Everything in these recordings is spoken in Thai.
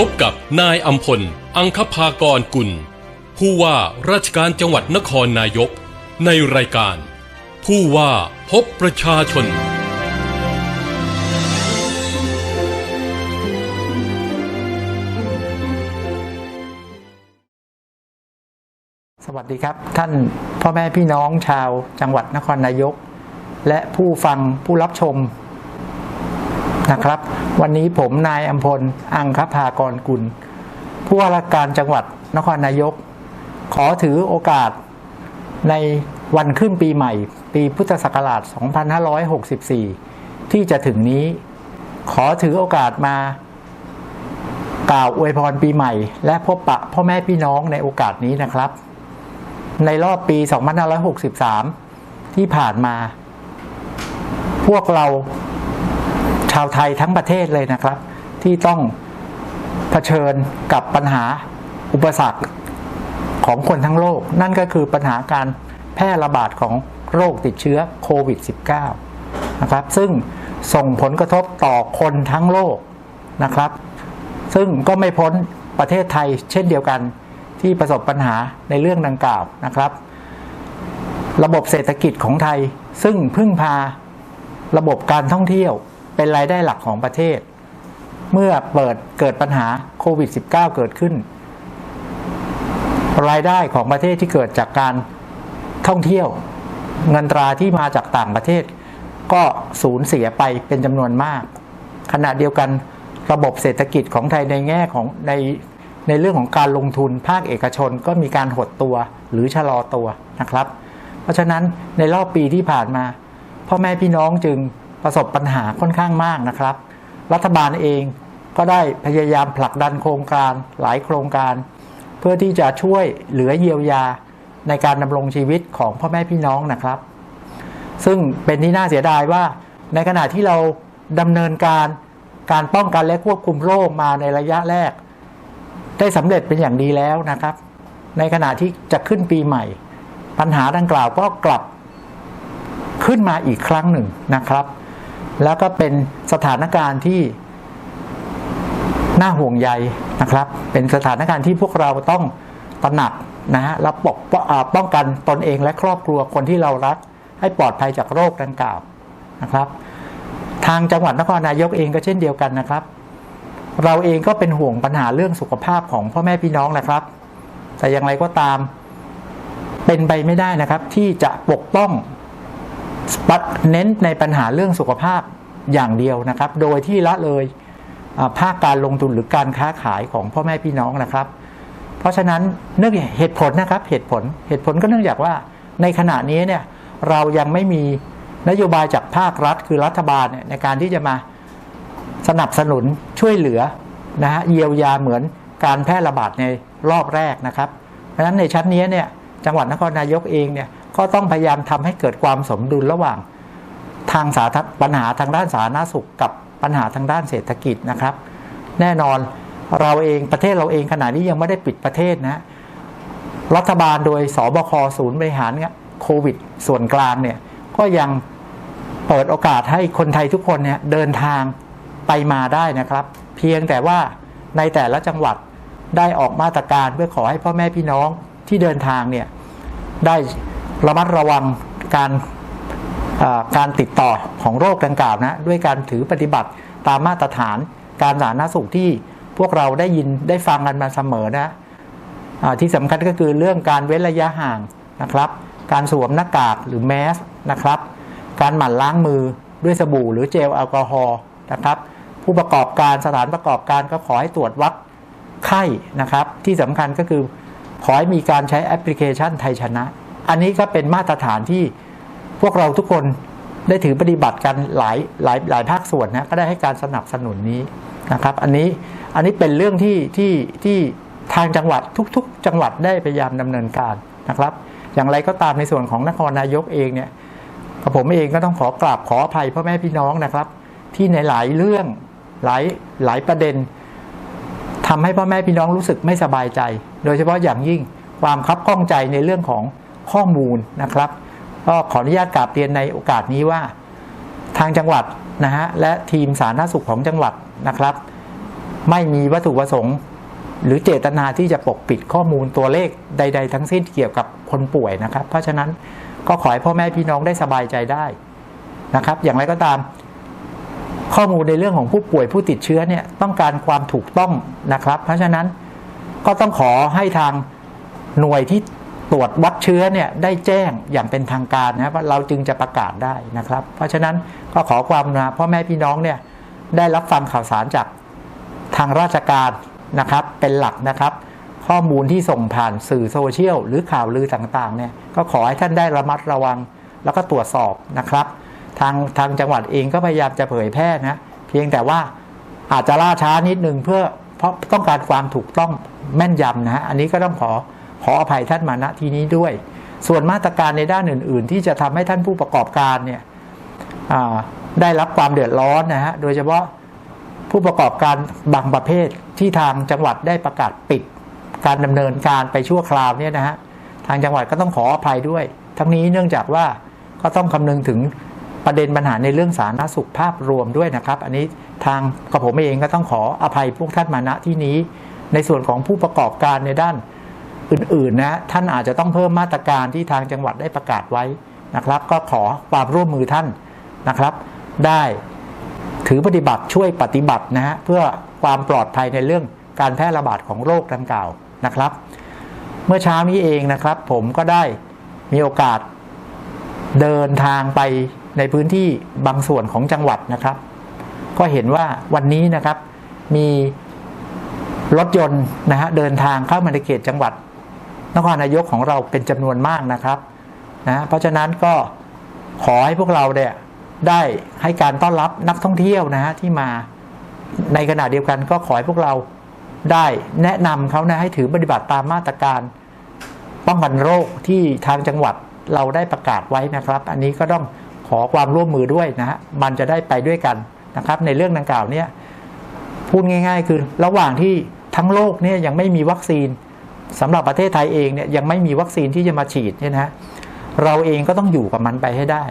พบกับนายอัมพล อังคภากรกุล ผู้ว่าราชการจังหวัดนครนายก ในรายการ ผู้ว่าพบประชาชน สวัสดีครับ ท่านพ่อแม่พี่น้องชาวจังหวัดนครนายก และผู้ฟังผู้รับชม นะครับ วันนี้ผมนายอัมพล อังคภากรกุล ผู้ว่าราชการจังหวัดนครนายก ขอถือโอกาสในวันขึ้นปีใหม่ ปีพุทธศักราช 2564 ที่จะถึงนี้ ขอถือโอกาสมากล่าวอวยพรปีใหม่ และพบปะพ่อแม่พี่น้องในโอกาสนี้นะครับ ในรอบปี 2563 ที่ผ่านมา พวกเรา ชาวไทยทั้งประเทศเลยนะครับ ที่ต้องเผชิญกับปัญหาอุปสรรคของคนทั้งโลก นั่นก็คือปัญหาการแพร่ระบาดของโรคติดเชื้อโควิด -19 นะครับ ซึ่งส่งผลกระทบต่อคนทั้งโลกนะครับ ซึ่งก็ไม่พ้นประเทศไทยเช่นเดียวกันที่ประสบปัญหาในเรื่องดังกล่าวนะครับ ระบบเศรษฐกิจของไทยซึ่งพึ่งพาระบบการท่องเที่ยว เป็นรายได้หลักของประเทศ เมื่อเปิดเกิดปัญหาโควิด -19 เกิดขึ้น รายได้ของประเทศที่เกิดจากการท่องเที่ยว เงินตราที่มาจากต่างประเทศ ก็สูญเสียไปเป็นจำนวนมาก ขณะเดียวกันระบบเศรษฐกิจของไทยในแง่ของในในเรื่องของการลงทุนภาคเอกชนก็มีการหดตัวหรือชะลอตัวนะครับ เพราะฉะนั้นในรอบปีที่ผ่านมาพ่อแม่พี่น้องจึง ประสบปัญหาค่อนข้างมากนะครับ รัฐบาลเองก็ได้พยายามผลักดันโครงการหลายโครงการ เพื่อที่จะช่วยเหลือเยียวยาในการดำรงชีวิตของพ่อแม่พี่น้องนะครับ ซึ่งเป็นที่น่าเสียดายว่าในขณะที่เราดำเนินการการป้องกันและควบคุมโรคมาในระยะแรก ได้สำเร็จเป็นอย่างดีแล้วนะครับ ในขณะที่จะขึ้นปีใหม่ ปัญหาดังกล่าวก็กลับขึ้นมาอีกครั้งหนึ่งนะครับ แล้วก็เป็นสถานการณ์ที่น่าห่วงใยนะครับ เป็นสถานการณ์ที่พวกเราต้องตระหนักนะฮะและปกป้องกันตนเองและครอบครัวคนที่เรารัก ให้ปลอดภัยจากโรคดังกล่าวนะครับ ทางจังหวัดนครนายกเองก็เช่นเดียวกันนะครับ เราเองก็เป็นห่วงปัญหาเรื่องสุขภาพของพ่อแม่พี่น้องนะครับ แต่อย่างไรก็ตามเป็นไปไม่ได้นะครับ ที่จะปกป้อง เน้นในปัญหาเรื่องสุขภาพอย่างเดียวนะครับ โดยที่ละเลยภาคการลงทุนหรือการค้าขายของพ่อแม่พี่น้องนะครับ เพราะฉะนั้นเนื่องเหตุผลนะครับเหตุผลเหตุผลก็เนื่องจากว่าในขณะนี้เนี่ยเรายังไม่มีนโยบายจากภาครัฐคือรัฐบาลเนี่ยในการที่จะมาสนับสนุนช่วยเหลือนะฮะเยียวยาเหมือนการแพร่ระบาดในรอบแรกนะครับ เพราะฉะนั้นในชั้นนี้เนี่ยจังหวัดนครนายกเองเนี่ย ก็ต้องพยายามทำให้เกิดความสมดุลระหว่างทางสาธารปัญหาทางด้านสาธารณสุขกับปัญหาทางด้านเศรษฐกิจนะครับ แน่นอนเราเองประเทศเราเองขณะนี้ยังไม่ได้ปิดประเทศนะรัฐบาลโดยสบคศูนย์บริหารโควิด ส่วนกลางเนี่ยก็ยังเปิดโอกาสให้คนไทยทุกคนเนี่ยเดินทางไปมาได้นะครับ เพียงแต่ว่าในแต่ละจังหวัดได้ออกมาตรการเพื่อขอให้พ่อแม่พี่น้องที่เดินทางเนี่ยได้ ระมัดระวังการการติดต่อของโรคดังกล่าวนะด้วยการถือปฏิบัติตามมาตรฐานการสาธารณสุขที่พวกเราได้ยินได้ฟังกันมาเสมอนะที่สำคัญก็คือเรื่องการเว้นระยะห่างนะครับ การสวมหน้ากากหรือแมสนะครับ การหมั่นล้างมือด้วยสบู่หรือเจลแอลกอฮอล์นะครับ ผู้ประกอบการสถานประกอบการก็ขอให้ตรวจวัดไข้นะครับ ที่สำคัญก็คือขอให้มีการใช้แอปพลิเคชันไทยชนะ อันนี้ก็เป็นมาตรฐานที่พวกเราทุกคนได้ถือปฏิบัติกันหลายหลายหลายภาคส่วนนะก็ได้ให้การสนับสนุนนี้นะครับ อันนี้อันนี้เป็นเรื่องที่ที่ที่ทางจังหวัดทุก ๆ จังหวัดได้พยายามดำเนินการนะครับ อย่างไรก็ตามในส่วนของนครนายกเองเนี่ยผมเองก็ต้องขอกราบขออภัยพ่อแม่พี่น้องนะครับ ที่ในหลายเรื่องหลายหลายประเด็นทำให้พ่อแม่พี่น้องรู้สึกไม่สบายใจ โดยเฉพาะอย่างยิ่งความคับข้องใจในเรื่องของ ข้อมูลนะครับ ก็ขออนุญาตกราบเรียนในโอกาสนี้ว่า ทางจังหวัดนะฮะและทีมสาธารณสุขของจังหวัดนะครับ ไม่มีวัตถุประสงค์ หรือเจตนาที่จะปกปิดข้อมูลตัวเลขใด ๆ ทั้งสิ้นเกี่ยวกับคนป่วยนะครับ เพราะฉะนั้นก็ขอให้พ่อแม่พี่น้องได้สบายใจได้นะครับ อย่างไรก็ตามข้อมูลในเรื่องของผู้ป่วยผู้ติดเชื้อเนี่ยต้องการความถูกต้องนะครับ เพราะฉะนั้นก็ต้องขอให้ทางหน่วยที่ ตรวจวัดเชื้อเนี่ยได้แจ้งอย่างเป็นทางการนะครับว่าเราจึงจะประกาศได้นะครับ เพราะฉะนั้นก็ขอความกรุณาพ่อแม่พี่น้องเนี่ยได้รับฟังข่าวสารจากทางราชการนะครับ เป็นหลักนะครับ ข้อมูลที่ส่งผ่านสื่อโซเชียลหรือข่าวลือต่างๆเนี่ยก็ขอให้ท่านได้ระมัดระวังแล้วก็ตรวจสอบนะครับ ทางทางจังหวัดเองก็พยายามจะเผยแพร่นะเพียงแต่ว่าอาจจะล่าช้านิดนึงเพื่อเพราะต้องการความถูกต้องแม่นยำนะฮะอันนี้ก็ต้องขอ ขออภัยท่านมาณที่นี้ด้วย ส่วนมาตรการในด้านอื่น ๆ ที่จะทำให้ท่านผู้ประกอบการเนี่ยได้รับความเดือดร้อนนะฮะโดยเฉพาะผู้ประกอบการบางประเภทที่ทางจังหวัดได้ประกาศปิด การดำเนินการไปชั่วคราวเนี่ยนะฮะทางจังหวัดก็ต้องขออภัยด้วย ทั้งนี้เนื่องจากว่าก็ต้องคำนึงถึงประเด็นปัญหาในเรื่องสาธารณสุขภาพรวมด้วยนะครับ อันนี้ทางกระผมเองก็ต้องขออภัยพวกท่านมาณที่นี้ ในส่วนของผู้ประกอบการในด้าน อื่นๆนะท่านอาจจะต้องเพิ่มมาตรการที่ทางจังหวัดได้ประกาศไว้นะครับ ก็ขอความร่วมมือท่านนะครับ ได้ถือปฏิบัติช่วยปฏิบัตินะฮะเพื่อความปลอดภัยในเรื่องการแพร่ระบาดของโรคดังกล่าวนะครับ เมื่อเช้านี้เองนะครับ ผมก็ได้มีโอกาสเดินทางไปในพื้นที่บางส่วนของจังหวัดนะครับ ก็เห็นว่าวันนี้นะครับมีรถยนต์นะฮะเดินทางเข้ามาในเขตจังหวัด นครนายกของเราเป็นจำนวนมากนะครับนะเพราะฉะนั้นก็ขอให้พวกเราเนี่ยได้ให้การต้อนรับนักท่องเที่ยวนะฮะที่มาในขณะเดียวกันก็ขอให้พวกเราได้แนะนำเขานะให้ถือปฏิบัติตามมาตรการ ป้องกันโรคที่ทางจังหวัดเราได้ประกาศไว้นะครับ อันนี้ก็ต้องขอความร่วมมือด้วยนะฮะมันจะได้ไปด้วยกันนะครับ ในเรื่องดังกล่าวเนี่ยพูดง่าย ๆ คือระหว่างที่ทั้งโลกเนี่ยยังไม่มีวัคซีน สำหรับประเทศไทยเองเนี่ยยังไม่มีวัคซีนที่จะมาฉีดเนี่ยนะเราเองก็ต้องอยู่กับมันไปให้ได้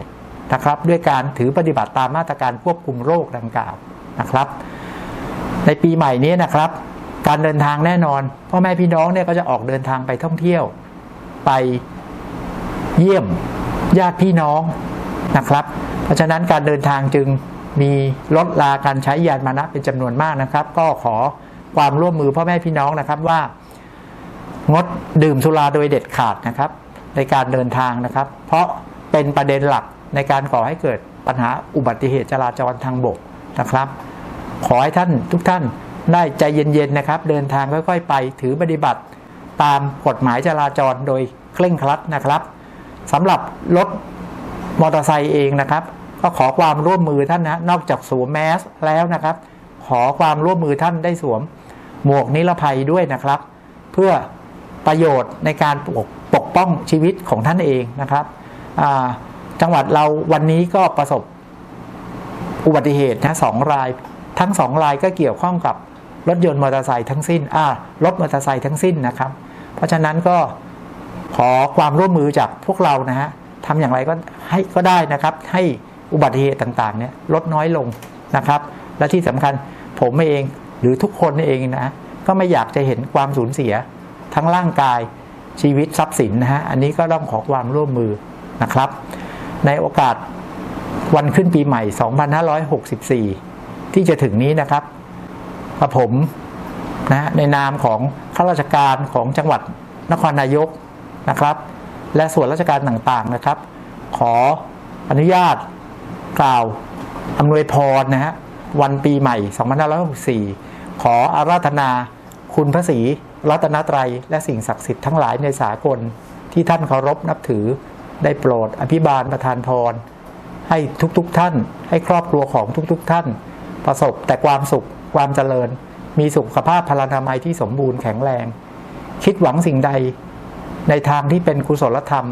นะครับ ด้วยการถือปฏิบัติตามมาตรการควบคุมโรคดังกล่าวนะครับ ในปีใหม่นี้นะครับ การเดินทางแน่นอนพ่อแม่พี่น้องเนี่ยก็จะออกเดินทางไปท่องเที่ยว ไปเยี่ยมญาติพี่น้องนะครับ เพราะฉะนั้นการเดินทางจึงมีลดลาการใช้ยานพานะเป็นจำนวนมากนะครับ ก็ขอความร่วมมือพ่อแม่พี่น้องนะครับว่า งดดื่มสุราโดยเด็ดขาดนะครับ ในการเดินทางนะครับ เพราะเป็นประเด็นหลักในการก่อให้เกิดปัญหาอุบัติเหตุจราจรทางบกนะครับ ขอให้ท่านทุกท่านได้ใจเย็นๆนะครับ เดินทางค่อยๆ ไปถือปฏิบัติ ตามกฎหมายจราจรโดยเคร่งครัดนะครับสำหรับรถมอเตอร์ไซค์เองนะครับ ก็ขอความร่วมมือท่านนะนอกจากสวมแมสแล้วนะครับ ขอความร่วมมือท่านได้สวมหมวกนิรภัยด้วยนะครับ เพื่อ ประโยชน์ในการปกปกป้องชีวิตของท่านเองนะครับจังหวัดเราวันนี้ก็ประสบอุบัติเหตุนะสองราย ทั้งสองรายก็เกี่ยวข้องกับรถยนต์มอเตอร์ไซค์ทั้งสิ้นอ่ารถมอเตอร์ไซค์ทั้งสิ้นนะครับ เพราะฉะนั้นก็ขอความร่วมมือจากพวกเรานะฮะทำอย่างไรก็ให้ก็ได้นะครับ ให้อุบัติเหตุต่างๆเนี่ยลดน้อยลงนะครับ และที่สำคัญผมเองหรือทุกคนเองนะก็ไม่อยากจะเห็นความสูญเสีย ทั้งร่างกายชีวิตทรัพย์สินนะฮะอันนี้ก็ต้องขอความร่วมมือนะครับ ในโอกาสวันขึ้นปีใหม่ 2564 ที่จะถึงนี้นะครับกระผมนะในนามของข้าราชการของจังหวัดนครนายกนะครับ และส่วนราชการต่างๆนะครับ ขออนุญาตกล่าวอำนวยพรนะฮะวันปีใหม่ 2564 ขออาราธนาคุณพระศรี รัตนตรัยและสิ่งศักดิ์สิทธิ์ทั้งหลายในสากลที่ท่านเคารพนับถือได้โปรดอภิบาลประทานพรให้ทุกๆทท่าน ให้ครอบครัวของทุกๆทท่าน ประสบแต่ความสุขความเจริญ มีสุขภาพพลานามัยที่สมบูรณ์แข็งแรง คิดหวังสิ่งใด ในทางที่เป็นกุศลธรรม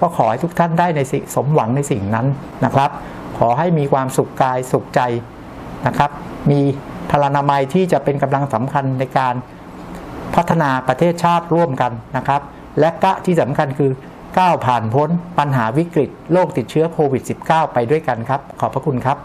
ก็ขอให้ทุกท่านได้ในสิสมหวังในสิ่งนั้นนะครับ ขอให้มีความสุขกายสุขใจนะครับ มีพลานามัยที่จะเป็นกำลังสำคัญในการ พัฒนาประเทศชาติร่วมกันนะครับ และกะที่สำคัญคือก้าวผ่านพ้นปัญหาวิกฤตโรคติดเชื้อโควิด -19 ไปด้วยกันครับ ขอบพระคุณครับ